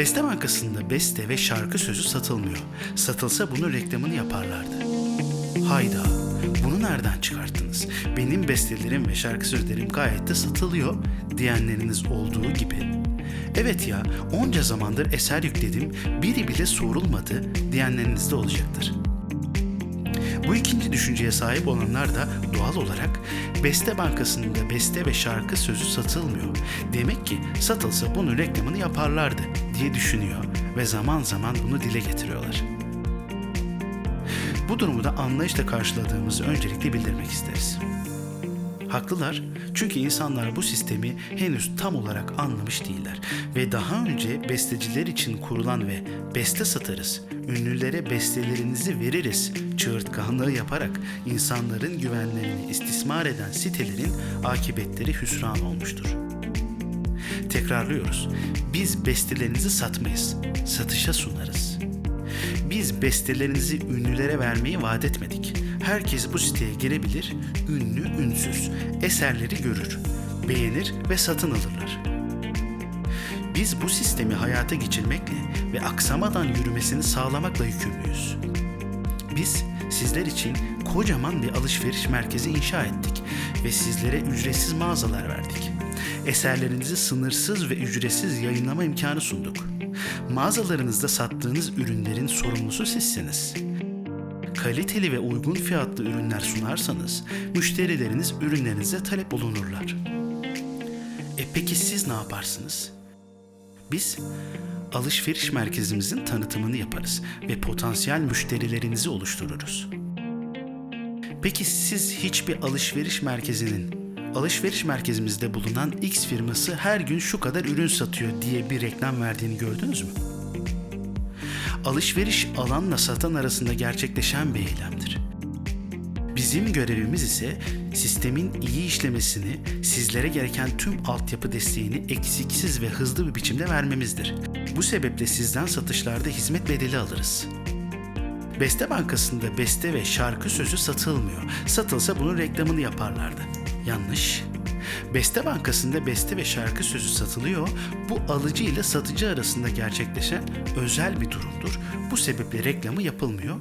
Bankası'nda beste ve şarkı sözü satılmıyor. Satılsa bunun reklamını yaparlardı. Hayda, bunu nereden çıkarttınız? Benim bestelerim ve şarkı sözlerim gayet de satılıyor diyenleriniz olduğu gibi. Evet ya, onca zamandır eser yükledim, biri bile sorulmadı diyenleriniz de olacaktır. Bu ikinci düşünceye sahip olanlar da doğal olarak Beste Bankası'nda beste ve şarkı sözü satılmıyor. Demek ki satılsa bunun reklamını yaparlardı diye düşünüyor ve zaman zaman bunu dile getiriyorlar. Bu durumu da anlayışla karşıladığımızı öncelikle bildirmek isteriz. Haklılar çünkü insanlar bu sistemi henüz tam olarak anlamış değiller ve daha önce besteciler için kurulan ve beste satarız, ünlülere bestelerinizi veririz çığırtkanlığı yaparak insanların güvenlerini istismar eden sitelerin akıbetleri hüsran olmuştur. Tekrarlıyoruz. Biz bestelerinizi satmayız, satışa sunarız. Biz bestelerinizi ünlülere vermeyi vaat etmedik. Herkes bu siteye girebilir, ünlü, ünsüz, eserleri görür, beğenir ve satın alırlar. Biz bu sistemi hayata geçirmekle ve aksamadan yürümesini sağlamakla yükümlüyüz. Biz sizler için kocaman bir alışveriş merkezi inşa ettik ve sizlere ücretsiz mağazalar verdik. Eserlerinizi sınırsız ve ücretsiz yayınlama imkanı sunduk. Mağazalarınızda sattığınız ürünlerin sorumlusu sizsiniz. Kaliteli ve uygun fiyatlı ürünler sunarsanız müşterileriniz ürünlerinize talep olunurlar. E peki siz ne yaparsınız? Biz alışveriş merkezimizin tanıtımını yaparız ve potansiyel müşterilerinizi oluştururuz. Peki siz hiçbir alışveriş merkezinin alışveriş merkezimizde bulunan X firması her gün şu kadar ürün satıyor diye bir reklam verdiğini gördünüz mü? Alışveriş alanla satan arasında gerçekleşen bir eylemdir. Bizim görevimiz ise sistemin iyi işlemesini, sizlere gereken tüm altyapı desteğini eksiksiz ve hızlı bir biçimde vermemizdir. Bu sebeple sizden satışlarda hizmet bedeli alırız. Beste Bankası'nda beste ve şarkı sözü satılmıyor. Satılsa bunun reklamını yaparlardı. Yanlış. Beste Bankası'nda beste ve şarkı sözü satılıyor. Bu alıcı ile satıcı arasında gerçekleşen özel bir durumdur. Bu sebeple reklamı yapılmıyor